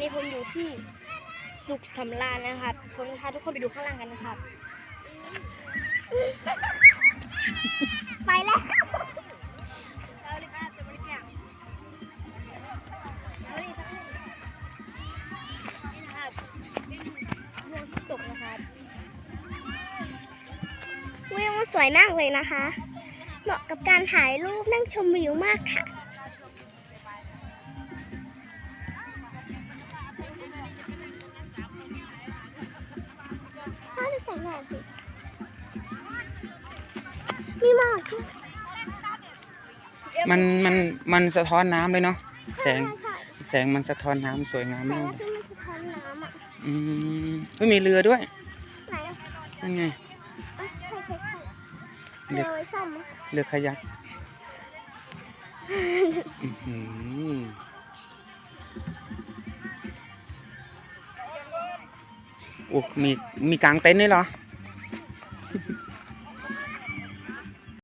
นี้ผมอยู่ที่สุขสำราญนะครับผมจะพาทุกคนไปดูข้างล่างกันนะครับ ไปแล้วรับจะบริจาคเอนที่ตกนะครับวิวสวยมากเลยนะคะ เหมาะกับการถ่ายรูปนั่งชมวิวมากค่ะ พ่อดูแสงแดดสิมีหมอกด้วยมันมันมันสะท้อนน้ำเลยเนาะแสงใช่ใช่แสงมันสะท้อนน้ำสวยงามแสงมากว่าที่มันสะท้อนน้ำอะอืมไม่มีเรือด้วยไหนอะนั่นไงเอ้ยใช่ใช่ใช่เรืเรืออไว้ซ่อมอะ เรือคายักอื้อหือ โอ้มีมีกลางเต็นท์ด้วยเหรอ